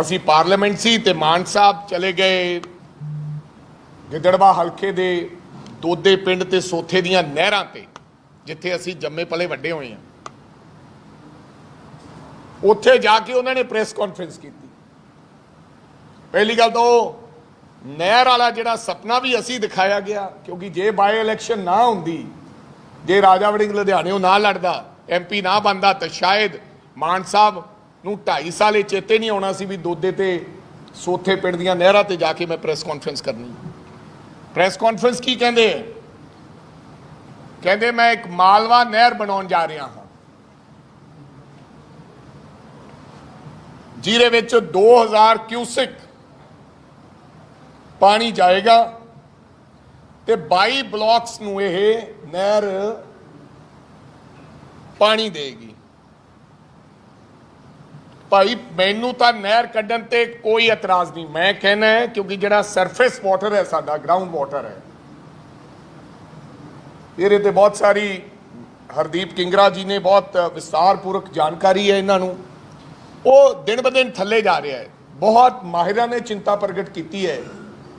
ਅਸੀਂ ਪਾਰਲੀਮੈਂਟ ਸੀ ਤੇ ਮਾਨ ਸਾਹਿਬ ਚਲੇ ਗਏ ਗਿੱਦੜਵਾ ਹਲਕੇ ਦੇ ਦੋਦੇ ਪਿੰਡ ਤੇ ਸੋਥੇ ਦੀਆਂ ਨਹਿਰਾਂ ਤੇ, ਜਿੱਥੇ ਅਸੀਂ ਜੰਮੇ ਪਲੇ ਵੱਡੇ ਹੋਏ ਹਾਂ। ਉੱਥੇ ਜਾ ਕੇ ਉਹਨਾਂ ਨੇ ਪ੍ਰੈਸ ਕਾਨਫਰੰਸ ਕੀਤੀ। ਪਹਿਲੀ ਗੱਲ ਤਾਂ ਉਹ ਨਹਿਰ ਵਾਲਾ ਜਿਹੜਾ ਸੁਪਨਾ ਵੀ ਅਸੀਂ ਦਿਖਾਇਆ ਗਿਆ, ਕਿਉਂਕਿ ਜੇ ਬਾਈ ਇਲੈਕਸ਼ਨ ਨਾ ਹੁੰਦੀ, ਜੇ ਰਾਜਾ ਵੜਿੰਗ ਲੁਧਿਆਣਿਓਂ ਨਾ ਲੜਦਾ ਐਮਪੀ ਨਾ ਬੰਦਾ ਤਾਂ ਸ਼ਾਇਦ ਮਾਨ ਸਾਹਿਬ ਨੂੰ 2.5 ਸਾਲ ਇਹ ਚੇਤੇ ਨਹੀਂ ਆਉਣਾ ਸੀ ਵੀ ਦੋਦੇ ਤੇ ਸੋਥੇ ਪਿੰਡ ਦੀਆਂ ਨਹਿਰਾਂ ਤੇ ਜਾ ਕੇ ਮੈਂ ਪ੍ਰੈਸ ਕਾਨਫਰੰਸ ਕਰਨੀ ਪ੍ਰੈਸ ਕਾਨਫਰੰਸ ਕੀ ਕਹਿੰਦੇ ਕਹਿੰਦੇ ਮੈਂ ਇੱਕ ਮਾਲਵਾ ਨਹਿਰ ਬਣਾਉਣ ਜਾ ਰਿਹਾ ਹਾਂ। ਜਿਹਦੇ ਵਿੱਚ 2000 ਕਿਊਸਿਕ ਪਾਣੀ ਜਾਏਗਾ ਤੇ 22 ਬਲਾਕਸ ਨੂੰ ਇਹ ਨਹਿਰ ਪਾਣੀ ਦੇਗੀ ਭਾਈ, ਮੈਨੂੰ ਤਾਂ ਨਹਿਰ ਕੱਢਣ ਤੇ ਕੋਈ ਇਤਰਾਜ਼ ਨਹੀਂ। ਮੈਂ ਕਹਿਣਾ ਹੈ, ਕਿਉਂਕਿ ਜਿਹੜਾ ਸਰਫੇਸ ਵਾਟਰ ਹੈ, ਸਾਡਾ ਗਰਾਊਂਡ ਵਾਟਰ ਹੈ। ਇਹਦੇ ਤੇ ਬਹੁਤ ਸਾਰੀ ਹਰਦੀਪ ਕਿੰਗਰਾ ਜੀ ਨੇ ਬਹੁਤ ਵਿਸਤਾਰਪੂਰਵਕ ਜਾਣਕਾਰੀ ਹੈ ਇਹਨਾਂ ਨੂੰ। ਉਹ ਦਿਨ ਬ ਦਿਨ ਥੱਲੇ ਜਾ ਰਿਹਾ ਹੈ। ਬਹੁਤ ਮਾਹਿਰਾਂ ਨੇ ਚਿੰਤਾ ਪ੍ਰਗਟ ਕੀਤੀ ਹੈ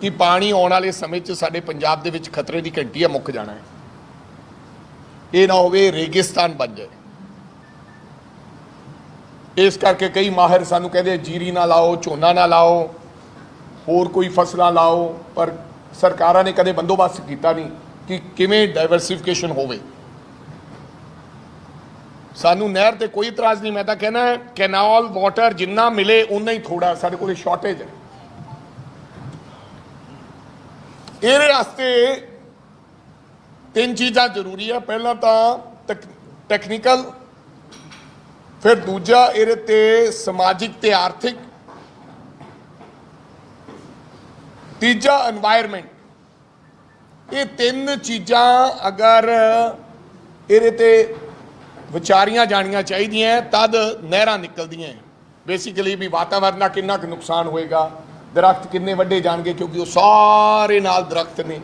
ਕਿ ਪਾਣੀ ਆਉਣ ਵਾਲੇ ਸਮੇਂ 'ਚ ਸਾਡੇ ਪੰਜਾਬ ਦੇ ਵਿੱਚ ਖਤਰੇ ਦੀ ਘੰਟੀ ਹੈ ਮੁੱਕ ਜਾਣਾ ਹੈ। ਇਹ ਨਾ ਹੋਵੇ ਰੇਗਿਸਤਾਨ ਬਣ ਜਾਏ। ਇਸ ਕਰਕੇ ਕਈ ਮਾਹਿਰ ਸਾਨੂੰ ਕਹਿੰਦੇ ਜੀਰੀ ਨਾ ਲਾਓ, ਝੋਨਾ ਨਾ ਲਾਓ, ਹੋਰ ਕੋਈ ਫਸਲਾਂ ਲਾਓ, ਪਰ ਸਰਕਾਰਾਂ ਨੇ ਕਦੇ ਬੰਦੋਬਸਤ ਕੀਤਾ ਨਹੀਂ ਕਿ ਕਿਵੇਂ ਡਾਈਵਰਸਿਫਿਕੇਸ਼ਨ ਹੋਵੇ। ਸਾਨੂੰ ਨਹਿਰ ਤੇ ਕੋਈ ਇਤਰਾਜ਼ ਨਹੀਂ, ਮੈਂ ਤਾਂ ਕਹਿੰਦਾ ਕੈਨਾਲ ਵਾਟਰ ਜਿੰਨਾ ਮਿਲੇ ਉਨਾ ਹੀ ਥੋੜਾ ਸਾਡੇ ਕੋਲ ਸ਼ਾਰਟੇਜ ਹੈ। ਇਹਦੇ ਵਾਸਤੇ ਤਿੰਨ ਚੀਜ਼ਾਂ ਜ਼ਰੂਰੀ ਆ। ਪਹਿਲਾਂ ਤਾਂ ਟੈਕਨੀਕਲ ਫਿਰ ਦੂਜਾ ਇਹਦੇ ਤੇ ਸਮਾਜਿਕ ਤੇ ਆਰਥਿਕ। ਤੀਜਾ এনवायरमेंट ਇਹ ਤਿੰਨ ਚੀਜ਼ਾਂ ਅਗਰ ਇਹਦੇ ਤੇ ਵਿਚਾਰੀਆਂ ਜਾਣੀਆਂ ਚਾਹੀਦੀਆਂ, ਤਦ ਨਹਿਰਾਂ ਨਿਕਲਦੀਆਂ ਬੇਸਿਕਲੀ ਵੀ ਵਾਤਾਵਰਨ ਦਾ ਕਿੰਨਾ ਕੁ ਨੁਕਸਾਨ ਹੋਏਗਾ, ਦਰਖਤ ਕਿੰਨੇ ਵੱਡੇ ਜਾਣਗੇ ਕਿਉਂਕਿ ਉਹ ਸਾਰੇ ਨਾਲ ਦਰਖਤ ਨੇ।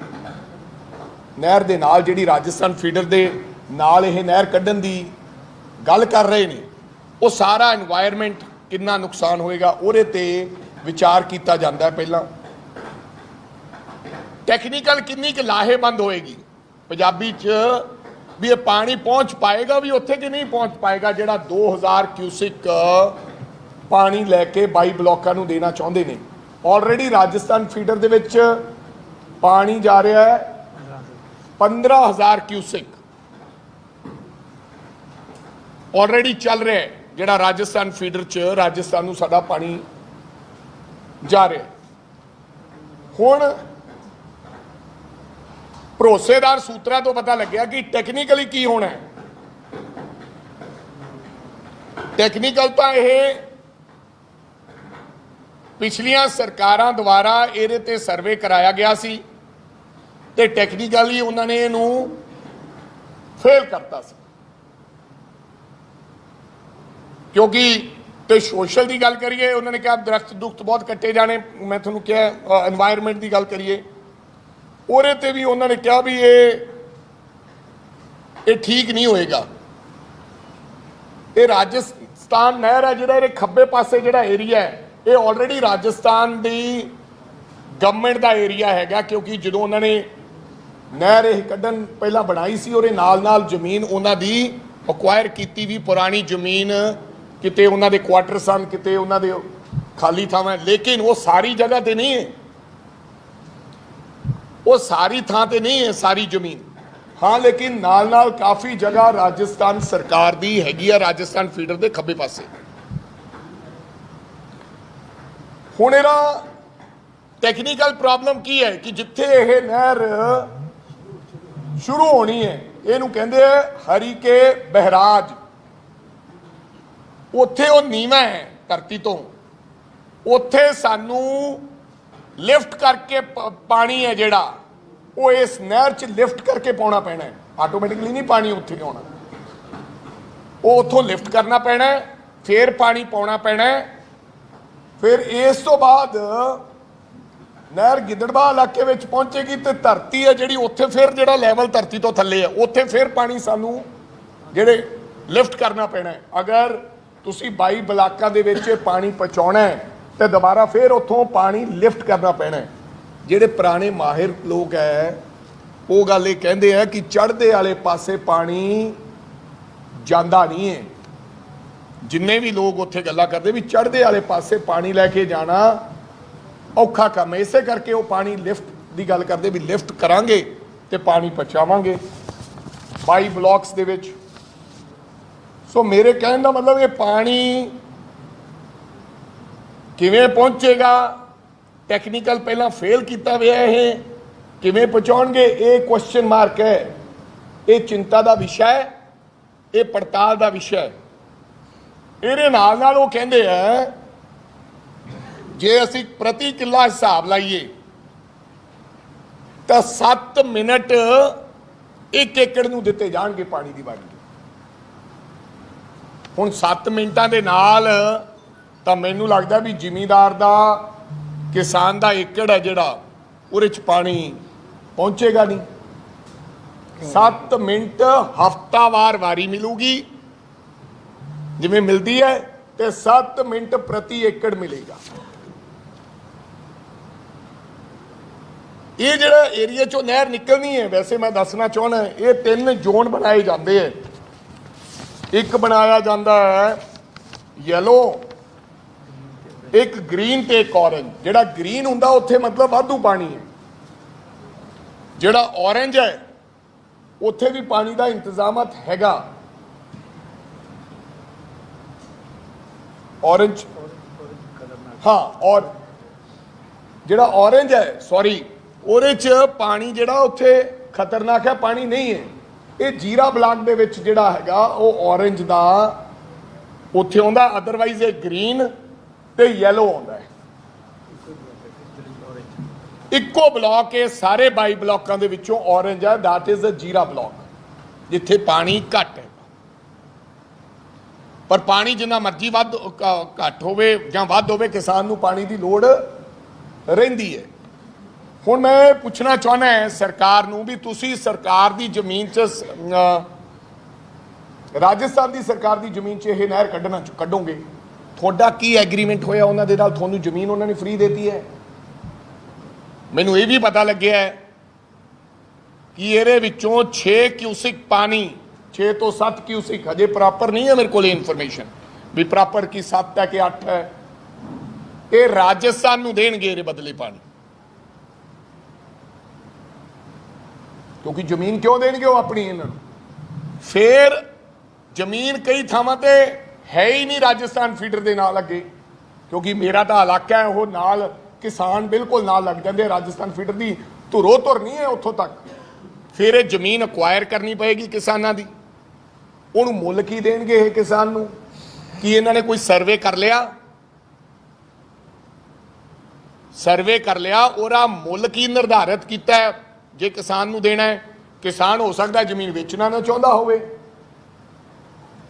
ਨਹਿਰ ਦੇ ਨਾਲ ਜਿਹੜੀ ਰਾਜਸਥਾਨ ਫੀਡਰ ਦੇ ਨਾਲ ਇਹ ਨਹਿਰ ਕੱਢਣ ਦੀ ਗੱਲ ਕਰ ਰਹੇ ਨੇ। ਉਹ ਸਾਰਾ এনवायरमेंट ਕਿੰਨਾ ਨੁਕਸਾਨ ਹੋਏਗਾ, ਉਹਦੇ ਤੇ ਵਿਚਾਰ ਕੀਤਾ ਜਾਂਦਾ ਪਹਿਲਾਂ। ਟੈਕਨੀਕਲ ਕਿੰਨੀ ਕਿ ਲਾਹੇਬੰਦ ਹੋਏਗੀ? ਪੰਜਾਬੀ 'ਚ ਵੀ ਇਹ ਪਾਣੀ ਪਹੁੰਚ ਪਾਏਗਾ ਵੀ ਉੱਥੇ ਕਿ ਨਹੀਂ ਪਹੁੰਚ ਪਾਏਗਾ, ਜਿਹੜਾ 2000 ਕਿਊਸਿਕ ਪਾਣੀ ਲੈ ਕੇ ਬਾਈ ਬਲਾਕਾਂ ਨੂੰ ਦੇਣਾ ਚਾਹੁੰਦੇ ਨੇ। ਆਲਰੇਡੀ ਰਾਜਸਥਾਨ ਫੀਡਰ ਦੇ ਵਿੱਚ ਪਾਣੀ ਜਾ ਰਿਹਾ ਹੈ 15000 ਕਿਊਸਿਕ ਆਲਰੇਡੀ ਚੱਲ ਰਿਹਾ ਹੈ। ਜਿਹੜਾ ਰਾਜਸਥਾਨ ਫੀਡਰ ਚ ਰਾਜਸਥਾਨ ਨੂੰ ਸਾਡਾ ਪਾਣੀ ਜਾ ਰਿਹਾ ਹੁਣ ਭਰੋਸੇਦਾਰ ਸੂਤਰਾਂ ਤੋਂ ਪਤਾ ਲੱਗਿਆ ਕਿ ਟੈਕਨੀਕਲੀ ਕੀ ਹੋਣਾ ਹੈ। ਟੈਕਨੀਕਲ ਤਾਂ ਇਹ ਪਿਛਲੀਆਂ ਸਰਕਾਰਾਂ ਦੁਆਰਾ ਇਹਦੇ ਤੇ ਸਰਵੇ ਕਰਾਇਆ ਗਿਆ ਸੀ ਤੇ ਟੈਕਨੀਕਲੀ ਉਹਨਾਂ ਨੇ ਇਹਨੂੰ ਫੇਲ ਕਰਤਾ ਸੀ। ਕਿਉਂਕਿ ਤੇ ਸੋਸ਼ਲ ਦੀ ਗੱਲ ਕਰੀਏ, ਉਹਨਾਂ ਨੇ ਕਿਹਾ ਦਰਖਤ ਦੁਖਤ ਬਹੁਤ ਕੱਟੇ ਜਾਣੇ। ਮੈਂ ਤੁਹਾਨੂੰ ਕਿਹਾ এনवायरमेंट ਦੀ ਗੱਲ ਕਰੀਏ। ਉਹਦੇ ਤੇ ਵੀ ਉਹਨਾਂ ਨੇ ਕਿਹਾ ਵੀ ਇਹ ਇਹ ਠੀਕ ਨਹੀਂ ਹੋਏਗਾ। ਇਹ ਰਾਜਸਥਾਨ ਨਹਿਰ ਹੈ, ਜਿਹੜਾ ਇਹਦੇ ਖੱਬੇ ਪਾਸੇ ਜਿਹੜਾ ਏਰੀਆ ਹੈ, ਇਹ ਆਲਰੇਡੀ ਰਾਜਸਥਾਨ ਦੀ ਗਵਰਨਮੈਂਟ ਦਾ ਏਰੀਆ ਹੈਗਾ, ਕਿਉਂਕਿ ਜਦੋਂ ਉਹਨਾਂ ਨੇ ਨਹਿਰ ਇਹ ਕੱਢਣ ਪਹਿਲਾਂ ਬਣਾਈ ਸੀ, ਉਹਦੇ ਨਾਲ ਨਾਲ ਜ਼ਮੀਨ ਉਹਨਾਂ ਦੀ ਅਕਵਾਇਰ ਕੀਤੀ ਵੀ, ਪੁਰਾਣੀ ਜ਼ਮੀਨ ਕਿਤੇ ਉਹਨਾਂ ਦੇ ਕੁਆਟਰ ਸਨ, ਕਿਤੇ ਉਹਨਾਂ ਦੇ ਖਾਲੀ ਥਾਵਾਂ ਲੇਕਿਨ ਉਹ ਸਾਰੀ ਜਗ੍ਹਾ ਤੇ ਨਹੀਂ ਹੈ। ਉਹ ਸਾਰੀ ਥਾਂ ਤੇ ਨਹੀਂ ਹੈ, ਸਾਰੀ ਜ਼ਮੀਨ। ਹਾਂ, ਲੇਕਿਨ ਨਾਲ ਨਾਲ ਕਾਫੀ ਜਗ੍ਹਾ ਰਾਜਸਥਾਨ ਸਰਕਾਰ ਦੀ ਹੈਗੀ ਆ, ਰਾਜਸਥਾਨ ਫੀਡਰ ਦੇ ਖੱਬੇ ਪਾਸੇ। ਹੁਣ ਇਹਦਾ ਟੈਕਨੀਕਲ ਪ੍ਰੋਬਲਮ ਕੀ ਹੈ ਕਿ ਜਿੱਥੇ ਇਹ ਨਹਿਰ ਸ਼ੁਰੂ ਹੋਣੀ ਹੈ, ਇਹਨੂੰ ਕਹਿੰਦੇ ਆ ਹਰੀਕੇ ਬਹਿਰਾਜ। ਉੱਥੇ ਉਹ ਨੀਵਾ ਹੈ ਧਰਤੀ ਤੋਂ। ਉੱਥੇ ਸਾਨੂੰ ਲਿਫਟ ਕਰਕੇ ਪਾਣੀ ਹੈ ਜਿਹੜਾ ਉਹ ਇਸ ਨਹਿਰ 'ਚ ਲਿਫਟ ਕਰਕੇ ਪਾਉਣਾ ਪੈਣਾ ਹੈ। ਆਟੋਮੈਟਿਕਲੀ ਨਹੀਂ ਪਾਣੀ ਉੱਥੇ ਆਉਣਾ। ਉਹ ਉੱਥੋਂ ਲਿਫਟ ਕਰਨਾ ਪੈਣਾ ਹੈ, ਫਿਰ ਪਾਣੀ ਪਾਉਣਾ ਪੈਣਾ ਫਿਰ ਇਸ ਤੋਂ ਬਾਅਦ ਨਹਿਰ ਗਿੱਦੜਬਾਹ ਇਲਾਕੇ ਵਿੱਚ ਪਹੁੰਚੇਗੀ ਤੇ ਧਰਤੀ ਹੈ ਜਿਹੜੀ ਉੱਥੇ ਫਿਰ ਜਿਹੜਾ ਲੈਵਲ ਧਰਤੀ ਤੋਂ ਥੱਲੇ ਹੈ ਉੱਥੇ ਫਿਰ ਪਾਣੀ ਸਾਨੂੰ ਜਿਹੜੇ ਲਿਫਟ ਕਰਨਾ ਪੈਣਾ ਅਗਰ ਤੁਸੀਂ 22 ਬਲਾਕਾਂ ਦੇ ਵਿੱਚ ਪਾਣੀ ਪਹੁੰਚਾਉਣਾ ਹੈ, ਤੇ ਦੁਬਾਰਾ ਫੇਰ ਉੱਥੋਂ ਪਾਣੀ ਲਿਫਟ ਕਰਨਾ ਪੈਣਾ ਜਿਹੜੇ ਪੁਰਾਣੇ ਮਾਹਿਰ ਲੋਕ ਹੈ, ਉਹ ਗੱਲ ਇਹ ਕਹਿੰਦੇ ਆ ਕਿ ਚੜ੍ਹਦੇ ਵਾਲੇ ਪਾਸੇ ਪਾਣੀ ਜਾਂਦਾ ਨਹੀਂ ਹੈ। ਜਿੰਨੇ ਵੀ ਲੋਕ ਉੱਥੇ ਗੱਲਾਂ ਕਰਦੇ ਵੀ ਚੜ੍ਹਦੇ ਵਾਲੇ ਪਾਸੇ ਪਾਣੀ ਲੈ ਕੇ ਜਾਣਾ ਔਖਾ ਕੰਮ ਹੈ। ਇਸੇ ਕਰਕੇ ਉਹ ਪਾਣੀ ਲਿਫਟ ਦੀ ਗੱਲ ਕਰਦੇ ਵੀ ਲਿਫਟ ਕਰਾਂਗੇ ਤੇ ਪਾਣੀ ਪਹੁੰਚਾਵਾਂਗੇ। 22 ਬਲਾਕਸ ਦੇ ਵਿੱਚ ਸੋ ਮੇਰੇ ਕਹਿਣ ਦਾ ਮਤਲਬ ਇਹ ਪਾਣੀ ਕਿਵੇਂ ਪਹੁੰਚੇਗਾ? ਟੈਕਨੀਕਲ ਪਹਿਲਾਂ ਫੇਲ ਕੀਤਾ ਹੋਇਆ ਇਹ, ਕਿਵੇਂ ਪਹੁੰਚਾਉਣਗੇ? ਇਹ ਕੁਐਸਚਨ ਮਾਰਕ ਹੈ। ਇਹ ਚਿੰਤਾ ਦਾ ਵਿਸ਼ਾ ਹੈ। ਇਹ ਪੜਤਾਲ ਦਾ ਵਿਸ਼ਾ ਹੈ। ਇਹਦੇ ਨਾਲ ਨਾਲ ਉਹ ਕਹਿੰਦੇ ਆ, ਜੇ ਅਸੀਂ ਪ੍ਰਤੀ ਕਿੱਲਾ ਹਿਸਾਬ ਲਾਈਏ, ਤਾਂ 7 ਮਿੰਟ 1 ਏਕੜ ਨੂੰ ਦਿੱਤੇ ਜਾਣਗੇ ਪਾਣੀ ਦੀ ਵਾਰੀ ਹੁਣ 7 ਮਿੰਟਾਂ ਦੇ ਨਾਲ ਤਾਂ ਮੈਨੂੰ ਲੱਗਦਾ ਵੀ ਜ਼ਿਮੀਂਦਾਰ ਦਾ, ਕਿਸਾਨ ਦਾ ਏਕੜ ਹੈ ਜਿਹੜਾ, ਉਹਦੇ ਚ ਪਾਣੀ ਪਹੁੰਚੇਗਾ ਨਹੀਂ। 7 ਮਿੰਟ ਹਫਤਾਵਾਰ ਵਾਰੀ ਮਿਲੂਗੀ, ਜਿਵੇਂ ਮਿਲਦੀ ਹੈ, ਤੇ 7 ਮਿੰਟ ਪ੍ਰਤੀ ਏਕੜ ਮਿਲੇਗਾ। ਇਹ ਜਿਹੜਾ ਏਰੀਆ ਚੋਂ ਨਹਿਰ ਨਿਕਲਣੀ ਹੈ, ਵੈਸੇ ਮੈਂ ਦੱਸਣਾ ਚਾਹੁੰਦਾ, ਇਹ ਤਿੰਨ ਜ਼ੋਨ ਬਣਾਏ ਜਾਂਦੇ ਹੈ। ਇੱਕ ਬਣਾਇਆ ਜਾਂਦਾ ਹੈ ਯੈਲੋ ਇੱਕ ਗ੍ਰੀਨ ਤੇ ਇੱਕ ਔਰੰਜ ਜਿਹੜਾ ਗ੍ਰੀਨ ਹੁੰਦਾ, ਉੱਥੇ ਮਤਲਬ ਵਾਧੂ ਪਾਣੀ ਹੈ। ਜਿਹੜਾ ਔਰੰਜ ਹੈ, ਉੱਥੇ ਵੀ ਪਾਣੀ ਦਾ ਇੰਤਜ਼ਾਮਤ ਹੈਗਾ। ਔਰੰਜ ਹਾਂ ਔਰ ਜਿਹੜਾ ਔਰੰਜ ਹੈ ਸੌਰੀ ਉਹਦੇ ਚ ਪਾਣੀ ਜਿਹੜਾ ਉੱਥੇ ਖਤਰਨਾਕ ਹੈ, ਪਾਣੀ ਨਹੀਂ ਹੈ। ਇਹ ਜੀਰਾ ਬਲਾਕ ਦੇ ਵਿੱਚ ਜਿਹੜਾ ਹੈਗਾ, ਉਹ ਔਰੰਜ ਦਾ, ਉੱਥੇ ਆਉਂਦਾ ਅਦਰਵਾਈਜ਼ ਇਹ ਗ੍ਰੀਨ ਤੇ ਯੈਲੋ ਆਉਂਦਾ ਹੈ। ਇੱਕੋ ਬਲਾਕ ਇਹ ਸਾਰੇ 22 ਬਲਾਕਾਂ ਦੇ ਵਿੱਚੋਂ ਔਰੰਜ ਹੈ, that is a Zira block, ਜਿੱਥੇ ਪਾਣੀ ਘੱਟ ਹੈ। ਪਰ ਪਾਣੀ ਜਿੰਨਾ ਮਰਜ਼ੀ ਵੱਧ ਘੱਟ ਹੋਵੇ ਜਾਂ ਵੱਧ ਹੋਵੇ, ਕਿਸਾਨ ਨੂੰ ਪਾਣੀ ਦੀ ਲੋੜ ਰਹਿੰਦੀ ਹੈ। ਹੁਣ ਮੈਂ ਪੁੱਛਣਾ ਚਾਹੁੰਦਾ ਹਾਂ, ਸਰਕਾਰ ਨੂੰ ਵੀ ਤੁਸੀਂ ਸਰਕਾਰ ਦੀ ਜ਼ਮੀਨ 'ਚ ਰਾਜਸਥਾਨ ਦੀ ਸਰਕਾਰ ਦੀ ਜ਼ਮੀਨ 'ਚ ਇਹ ਨਹਿਰ ਕੱਢਣਾ ਕੱਢੋਗੇ? ਤੁਹਾਡਾ ਕੀ ਐਗਰੀਮੈਂਟ ਹੋਇਆ ਉਹਨਾਂ ਦੇ ਨਾਲ? ਤੁਹਾਨੂੰ ਜ਼ਮੀਨ ਉਹਨਾਂ ਨੇ ਫ੍ਰੀ ਦੇਤੀ ਹੈ? ਮੈਨੂੰ ਇਹ ਵੀ ਪਤਾ ਲੱਗਿਆ ਹੈ ਕਿ ਇਹਦੇ ਵਿੱਚੋਂ 6 ਕਿਊਸਿਕ ਪਾਣੀ 6 ਤੋਂ 7 ਕਿਊਸਿਕ ਹਜੇ ਪ੍ਰੋਪਰ ਨਹੀਂ ਹੈ ਮੇਰੇ ਕੋਲ ਇਨਫੋਰਮੇਸ਼ਨ ਵੀ ਪ੍ਰੋਪਰ ਕੀ 7 ਹੈ ਕਿ 8 ਹੈ? ਇਹ ਰਾਜਸਥਾਨ ਨੂੰ ਦੇਣਗੇ ਇਹਦੇ ਬਦਲੇ ਪਾਣੀ। ਕਿਉਂਕਿ ਜ਼ਮੀਨ ਕਿਉਂ ਦੇਣਗੇ ਉਹ ਆਪਣੀ ਇਹਨਾਂ ਨੂੰ? ਫੇਰ ਜ਼ਮੀਨ ਕਈ ਥਾਵਾਂ ਤੇ ਹੈ ਹੀ ਨਹੀਂ ਰਾਜਸਥਾਨ ਫੀਡਰ ਦੇ ਨਾਲ ਅੱਗੇ। ਕਿਉਂਕਿ ਮੇਰਾ ਤਾਂ ਇਲਾਕਾ ਹੈ, ਉਹ ਨਾਲ ਕਿਸਾਨ ਬਿਲਕੁਲ ਨਾਲ ਲੱਗ ਜਾਂਦੇ ਰਾਜਸਥਾਨ ਫੀਡਰ ਦੀ ਧੁਰੋ ਧੁਰ ਨਹੀਂ ਹੈ ਉੱਥੋਂ ਤੱਕ। ਫਿਰ ਇਹ ਜ਼ਮੀਨ ਅਕਵਾਇਰ ਕਰਨੀ ਪਏਗੀ ਕਿਸਾਨਾਂ ਦੀ। ਉਹਨੂੰ ਮੁੱਲ ਕੀ ਦੇਣਗੇ ਇਹ ਕਿਸਾਨ ਨੂੰ? ਕੀ ਇਹਨਾਂ ਨੇ ਕੋਈ ਸਰਵੇ ਕਰ ਲਿਆ? ਸਰਵੇ ਕਰ ਲਿਆ, ਉਹਦਾ ਮੁੱਲ ਕੀ ਨਿਰਧਾਰਿਤ ਕੀਤਾ ਹੈ? ਜੇ ਕਿਸਾਨ ਨੂੰ ਦੇਣਾ ਹੈ, ਕਿਸਾਨ ਹੋ ਸਕਦਾ ਜ਼ਮੀਨ ਵੇਚਣਾ ਨਾ ਚਾਹੁੰਦਾ ਹੋਵੇ।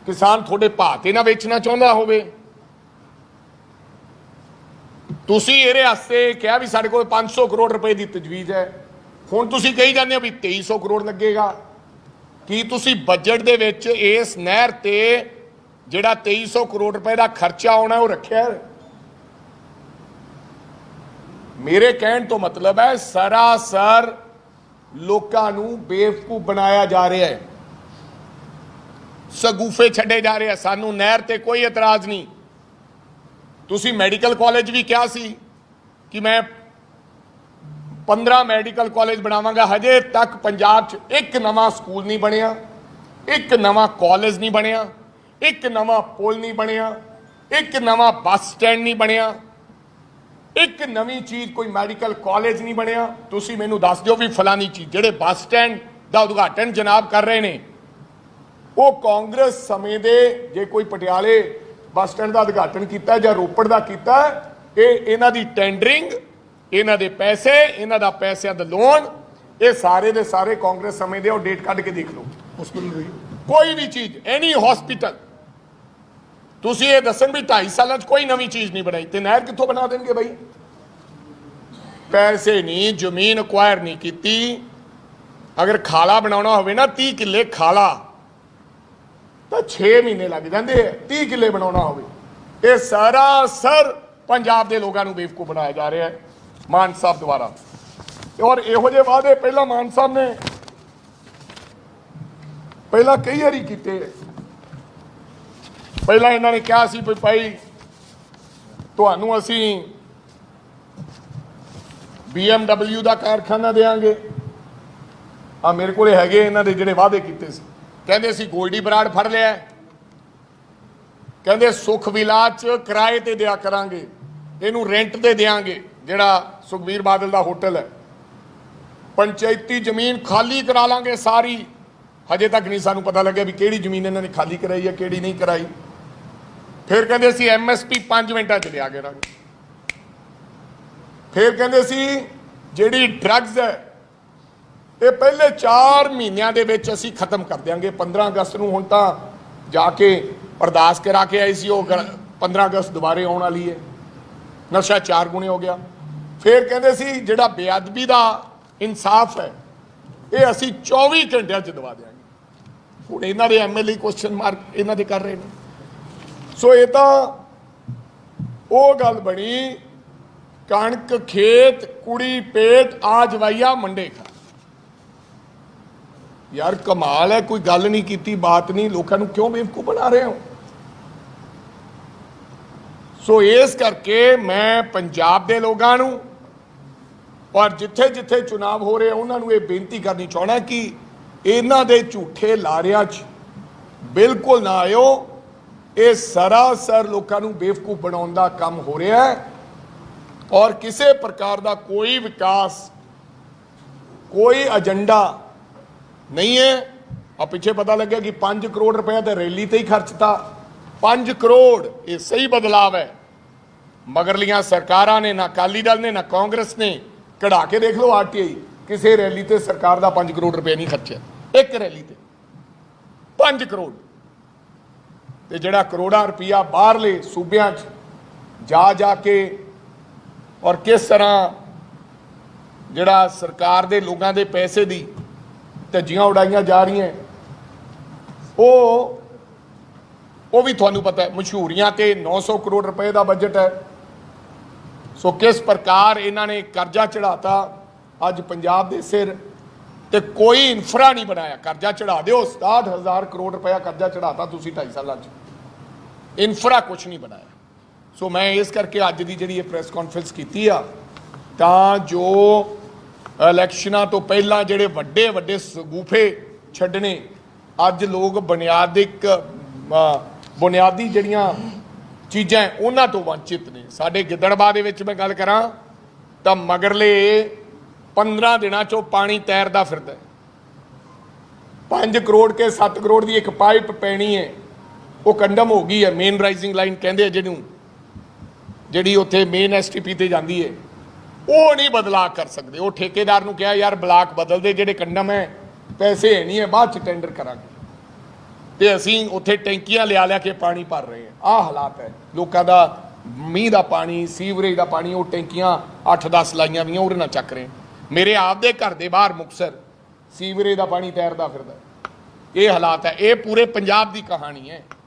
ਕਿਸਾਨ ਤੁਹਾਡੇ ਭਾਅ ਤੇ ਨਾ ਵੇਚਣਾ ਚਾਹੁੰਦਾ ਹੋਵੇ। ਤੁਸੀਂ ਇਹਦੇ ਵਾਸਤੇ ਕਿਹਾ ਵੀ ਸਾਡੇ ਕੋਲ 500 ਕਰੋੜ ਰੁਪਏ ਦੀ ਤਜਵੀਜ਼ ਹੈ। ਹੁਣ ਤੁਸੀਂ ਕਹੀ ਜਾਂਦੇ ਹੋ ਵੀ 2300 ਕਰੋੜ ਲੱਗੇਗਾ। ਕੀ ਤੁਸੀਂ ਬਜਟ ਦੇ ਵਿੱਚ ਇਸ ਨਹਿਰ ਤੇ ਜਿਹੜਾ 2300 ਕਰੋੜ ਰੁਪਏ ਦਾ ਖਰਚਾ ਆਉਣਾ ਉਹ ਰੱਖਿਆ ਮੇਰੇ ਕਹਿਣ ਤੋਂ ਮਤਲਬ ਹੈ, ਸਰਾਸਰ ਲੋਕਾਂ ਨੂੰ ਬੇਵਕੂਫ ਬਣਾਇਆ ਜਾ ਰਿਹਾ ਹੈ। ਸਗੂਫੇ ਛੱਡੇ ਜਾ ਰਹੇ ਆ। ਸਾਨੂੰ ਨਹਿਰ ਤੇ ਕੋਈ ਇਤਰਾਜ਼ ਨਹੀਂ। ਤੁਸੀਂ ਮੈਡੀਕਲ ਕਾਲਜ ਵੀ ਕਿਹਾ ਸੀ ਕਿ ਮੈਂ 15 ਮੈਡੀਕਲ ਕਾਲਜ ਬਣਾਵਾਂਗਾ। ਹਜੇ ਤੱਕ ਪੰਜਾਬ 'ਚ ਇੱਕ ਨਵਾਂ ਸਕੂਲ ਨਹੀਂ ਬਣਿਆ। ਇੱਕ ਨਵਾਂ ਕਾਲਜ ਨਹੀਂ ਬਣਿਆ। ਇੱਕ ਨਵਾਂ ਪੁਲ ਨਹੀਂ ਬਣਿਆ। ਇੱਕ ਨਵਾਂ ਬੱਸ ਸਟੈਂਡ ਨਹੀਂ ਬਣਿਆ। ਇੱਕ ਨਵੀਂ ਚੀਜ਼ ਕੋਈ ਮੈਡੀਕਲ ਕਾਲਜ ਨਹੀਂ ਬਣਿਆ। ਤੁਸੀਂ ਮੈਨੂੰ ਦੱਸ ਦਿਓ ਵੀ ਫਲਾਨੀ ਚੀਜ਼ ਜਿਹੜੇ ਬੱਸ ਸਟੈਂਡ ਦਾ ਉਦਘਾਟਨ ਜਨਾਬ ਕਰ ਰਹੇ ਨੇ। ਉਹ ਕਾਂਗਰਸ ਸਮੇਂ ਦੇ ਜੇ ਕੋਈ ਪਟਿਆਲੇ ਬੱਸ ਸਟੈਂਡ ਦਾ ਉਦਘਾਟਨ ਕੀਤਾ ਜਾਂ ਰੋਪੜ ਦਾ ਕੀਤਾ ਇਹ ਇਹਨਾਂ ਦੀ ਟੈਂਡਰਿੰਗ ਇਹਨਾਂ ਦੇ ਪੈਸੇ ਇਹਨਾਂ ਦਾ ਪੈਸਿਆਂ ਦਾ ਲੋਨ ਇਹ ਸਾਰੇ ਦੇ ਸਾਰੇ ਕਾਂਗਰਸ ਸਮੇਂ ਦੇ ਉਹ ਡੇਟ ਕੱਢ ਕੇ ਦੇਖ ਲਓ। ਹਸਪੀਟਲ ਕੋਈ ਵੀ ਚੀਜ਼ ਐਨੀ ਹਸਪੀਟਲ ਤੁਸੀਂ ਇਹ ਦੱਸਣ ਵੀ 2.5 ਸਾਲਾਂ 'ਚ ਕੋਈ ਨਵੀਂ ਚੀਜ਼ ਨਹੀਂ ਬਣਾਈ। ਤੇ ਨਹਿਰ ਕਿੱਥੋਂ ਬਣਾ ਦੇਣਗੇ ਬਈ? ਪੈਸੇ ਨਹੀਂ, ਜ਼ਮੀਨ ਅਕਵਾਇਰ ਨਹੀਂ ਕੀਤੀ। ਅਗਰ ਖਾਲਾ ਬਣਾਉਣਾ ਹੋਵੇ ਨਾ 30 ਕਿੱਲੇ ਖਾਲਾ। ਤਾਂ 6 ਮਹੀਨੇ ਲੱਗ ਜਾਂਦੇ ਆ 30 ਕਿੱਲੇ ਬਣਾਉਣਾ ਹੋਵੇ। ਇਹ ਸਾਰਾ ਸਰ ਪੰਜਾਬ ਦੇ ਲੋਕਾਂ ਨੂੰ ਬੇਵਕੂ ਬਣਾਇਆ ਜਾ ਰਿਹਾ ਹੈ, ਮਾਨ ਸਾਹਿਬ ਦੁਆਰਾ। ਔਰ ਇਹੋ ਜਿਹੇ ਵਾਅਦੇ ਪਹਿਲਾਂ ਮਾਨ ਸਾਹਿਬ ਨੇ ਪਹਿਲਾਂ ਕਈ ਵਾਰੀ ਕੀਤੇ। ਪਹਿਲਾਂ ਇਹਨਾਂ ਨੇ ਕਿਹਾ ਸੀ ਵੀ ਭਾਈ, ਤੁਹਾਨੂੰ ਅਸੀਂ BMW ਦਾ ਕਾਰਖਾਨਾ ਦੇਾਂਗੇ ਆ ਮੇਰੇ ਕੋਲੇ ਹੈਗੇ ਇਹਨਾਂ ਦੇ ਜਿਹੜੇ ਵਾਅਦੇ ਕੀਤੇ ਸੀ। ਕਹਿੰਦੇ ਸੀ ਗੋਲਡੀ ਬਰਾੜ ਫੜ ਲਿਆ ਕਹਿੰਦੇ ਸੁਖ ਵਿਲਾਸ ਚ ਕਿਰਾਏ ਤੇ ਦਿਆ ਕਰਾਂਗੇ। ਇਹਨੂੰ ਰੈਂਟ ਤੇ ਦੇਾਂਗੇ ਜਿਹੜਾ ਸੁਖਬੀਰ ਬਾਦਲ ਦਾ ਹੋਟਲ ਹੈ। ਪੰਚਾਇਤੀ ਜ਼ਮੀਨ ਖਾਲੀ ਕਰਾ ਲਾਂਗੇ ਸਾਰੀ। ਹਜੇ ਤੱਕ ਨਹੀਂ ਸਾਨੂੰ ਪਤਾ ਲੱਗਿਆ ਵੀ ਕਿਹੜੀ ਜ਼ਮੀਨ ਇਹਨਾਂ ਨੇ ਖਾਲੀ ਕਰਾਈ ਹੈ ਕਿਹੜੀ ਨਹੀਂ ਕਰਾਈ। ਫਿਰ ਕਹਿੰਦੇ ਸੀ ਐਮਐਸਪੀ 5 ਮਿੰਟਾਂ ਚ ਲਿਆ ਕੇ ਰਾਂਗੇ ਫਿਰ ਕਹਿੰਦੇ ਸੀ ਜਿਹੜੀ ਡਰੱਗਸ ਹੈ, ਇਹ ਪਹਿਲੇ 4 ਮਹੀਨਿਆਂ ਦੇ ਵਿੱਚ ਅਸੀਂ ਖਤਮ ਕਰ ਦਿਆਂਗੇ। 15 ਅਗਸਤ ਨੂੰ ਹੁਣ ਤਾਂ ਜਾ ਕੇ ਅਰਦਾਸ ਕਰਾ ਕੇ ਆਈ ਸੀ, ਉਹ ਗ- 15 ਅਗਸਤ ਦੁਬਾਰੇ ਆਉਣ ਵਾਲੀ ਹੈ। ਨਸ਼ਾ ਚਾਰ ਗੁਣੇ ਹੋ ਗਿਆ। ਫਿਰ ਕਹਿੰਦੇ ਸੀ ਜਿਹੜਾ ਬੇਅਦਬੀ ਦਾ ਇਨਸਾਫ ਹੈ, ਇਹ ਅਸੀਂ 24 ਘੰਟਿਆਂ ਚ ਦਵਾ ਦਿਆਂਗੇ। ਹੁਣ ਇਹਨਾਂ ਦੇ ਐਮਐਲਏ ਕੁਐਸਚਨ ਮਾਰਕ ਇਹਨਾਂ ਦੇ ਕਰ ਰਹੇ ਨੇ। ਸੋ ਇਹ ਤਾਂ ਉਹ ਗੱਲ ਬਣੀ, ਕਣਕ, ਖੇਤ, ਕੁੜੀ, ਪੇਟ, ਆ ਜਵਾਈਆ, ਮੰਡੇ ਖਾ। ਯਾਰ, ਕਮਾਲ ਹੈ, ਕੋਈ ਗੱਲ ਨਹੀਂ ਕੀਤੀ, ਬਾਤ ਨਹੀਂ, ਲੋਕਾਂ ਨੂੰ ਕਿਉਂ ਬੇਵਕੂਫ ਬਣਾ ਰਹੇ ਹੋ? ਸੋ ਇਸ ਕਰਕੇ ਮੈਂ ਪੰਜਾਬ ਦੇ ਲੋਕਾਂ ਨੂੰ ਔਰ ਜਿੱਥੇ ਜਿੱਥੇ ਚੁਣਾਵ ਹੋ ਰਹੇ ਉਹਨਾਂ ਨੂੰ ਇਹ ਬੇਨਤੀ ਕਰਨੀ ਚਾਹਣਾ ਕਿ ਇਹਨਾਂ ਦੇ ਝੂਠੇ ਲਾਰਿਆਂ 'ਚ ਬਿਲਕੁਲ ਨਾ ਆਇਓ। ਇਹ ਸਰਾਸਰ ਲੋਕਾਂ ਨੂੰ ਬੇਵਕੂਫ ਬਣਾਉਣ ਦਾ ਕੰਮ ਹੋ ਰਿਹਾ ਹੈ ਔਰ ਕਿਸੇ ਪ੍ਰਕਾਰ ਦਾ ਕੋਈ ਵਿਕਾਸ, ਕੋਈ ਏਜੰਡਾ ਨਹੀਂ ਹੈ। ਆ ਪਿੱਛੇ ਪਤਾ ਲੱਗਿਆ ਕਿ 5 ਕਰੋੜ ਰੁਪਏ ਤਾਂ ਰੈਲੀ ਤੇ ਹੀ ਖਰਚਤਾ 5 ਕਰੋੜ, ਇਹ ਸਹੀ ਬਦਲਾਵ ਹੈ। ਮਗਰਲੀਆਂ ਸਰਕਾਰਾਂ ਨੇ, ਨਾ ਅਕਾਲੀ ਦਲ ਨੇ, ਨਾ ਕਾਂਗਰਸ ਨੇ, ਕਢਾ ਕੇ ਦੇਖ ਲਓ ਆਰਟੀਆਈ ਕਿਸੇ ਰੈਲੀ ਤੇ ਸਰਕਾਰ ਦਾ 5 ਕਰੋੜ ਰੁਪਏ ਨਹੀਂ ਖਰਚਿਆ। ਇੱਕ ਰੈਲੀ ਤੇ। 5 ਕਰੋੜ। ਤੇ ਜਿਹੜਾ ਕਰੋੜਾਂ ਰੁਪਇਆ ਬਾਹਰਲੇ ਸੂਬਿਆਂ 'ਚ ਜਾ ਜਾ ਕੇ ਔਰ ਕਿਸ ਤਰ੍ਹਾਂ ਜਿਹੜਾ ਸਰਕਾਰ ਦੇ ਲੋਕਾਂ ਦੇ ਪੈਸੇ ਦੀ ਧੱਜੀਆਂ ਉਡਾਈਆਂ ਜਾ ਰਹੀਆਂ ਉਹ ਉਹ ਵੀ ਤੁਹਾਨੂੰ ਪਤਾ ਹੈ, ਮਸ਼ਹੂਰੀਆਂ ਤੇ 900 ਕਰੋੜ ਰੁਪਏ ਦਾ ਬਜਟ ਹੈ। ਸੋ ਕਿਸ ਪ੍ਰਕਾਰ ਇਹਨਾਂ ਨੇ ਕਰਜ਼ਾ ਚੜਾਤਾ ਅੱਜ ਪੰਜਾਬ ਦੇ ਸਿਰ ਤੇ ਕੋਈ ਇਨਫਰਾ ਨਹੀਂ ਬਣਾਇਆ। ਕਰਜ਼ਾ ਚੜਾ ਦਿਓ। 67000 ਕਰੋੜ ਰੁਪਇਆ ਕਰਜ਼ਾ ਚੜਾਤਾ ਤੁਸੀਂ 2.5 ਸਾਲਾਂ 'ਚ। ਇਨਫਰਾ ਕੁਝ ਨਹੀਂ ਬਣਾਇਆ। ਸੋ ਮੈਂ ਇਸ ਕਰਕੇ ਅੱਜ ਦੀ ਜਿਹੜੀ ਇਹ ਪ੍ਰੈਸ ਕਾਨਫਰੰਸ ਕੀਤੀ ਆ ਤਾਂ ਜੋ ਇਲੈਕਸ਼ਨਾਂ ਤੋਂ ਪਹਿਲਾਂ ਜਿਹੜੇ ਵੱਡੇ ਵੱਡੇ ਸਗੂਫੇ ਛੱਡਣੇ ਅੱਜ ਲੋਕ ਬੁਨਿਆਦਿਕ ਅ, ਬੁਨਿਆਦੀ ਜਿਹੜੀਆਂ ਚੀਜ਼ਾਂ ਉਹਨਾਂ ਤੋਂ ਵੰਚਿਤ ਨੇ। ਸਾਡੇ ਗਿੱਦੜਬਾਹ ਦੇ ਵਿੱਚ ਮੈਂ ਗੱਲ ਕਰਾਂ ਤਾਂ ਮਗਰਲੇ 15 ਦਿਨਾਂ ਚੋਂ ਪਾਣੀ ਤੈਰਦਾ ਫਿਰਦਾ ਹੈ। 5 ਕਰੋੜ ਕੇ 7 ਕਰੋੜ ਦੀ ਇੱਕ ਪਾਈਪ ਪੈਣੀ ਹੈ। ਉਹ ਕੰਡਮ ਹੋ ਗਈ ਹੈ ਮੇਨ ਰਾਈਜ਼ਿੰਗ ਲਾਈਨ ਕਹਿੰਦੇ ਆ ਜਿਹਨੂੰ, ਜਿਹੜੀ ਉੱਥੇ ਮੇਨ ਐਸਟੀਪੀ ਤੇ ਜਾਂਦੀ ਹੈ। ਉਹ ਨਹੀਂ ਬਦਲਾ ਕਰ ਸਕਦੇ। ਉਹ ਠੇਕੇਦਾਰ ਨੂੰ ਕਿਹਾ, ਯਾਰ ਬਲਾਕ ਬਦਲ ਦੇ, ਜਿਹੜੇ ਕੰਡਮ ਹੈ, ਪੈਸੇ ਹੈ ਨਹੀਂ ਹੈ, ਬਾਅਦ ਚ ਟੈਂਡਰ ਕਰਾਂਗੇ। ਤੇ ਅਸੀਂ ਉੱਥੇ ਟੈਂਕੀਆਂ ਲਿਆ ਲਿਆ ਕੇ ਪਾਣੀ ਭਰ ਰਹੇ ਹਾਂ। ਆਹ ਹਾਲਾਤ ਹੈ। ਲੋਕਾਂ ਦਾ ਮੀਂਹ ਦਾ ਪਾਣੀ, ਸੀਵਰੇਜ ਦਾ ਪਾਣੀ, ਉਹ ਟੈਂਕੀਆਂ 8-10 ਲਾਈਆਂ ਵੀਆਂ, ਉਹਦੇ ਨਾਲ ਚੱਕ ਰਹੇ ਮੇਰੇ ਆਪ ਦੇ ਘਰ ਦੇ ਬਾਹਰ ਮੁਕਸਰ ਸੀਵਰੇਜ ਦਾ ਪਾਣੀ ਤੈਰਦਾ ਫਿਰਦਾ। ਇਹ ਹਾਲਾਤ ਹੈ। ਇਹ ਪੂਰੇ ਪੰਜਾਬ ਦੀ ਕਹਾਣੀ ਹੈ।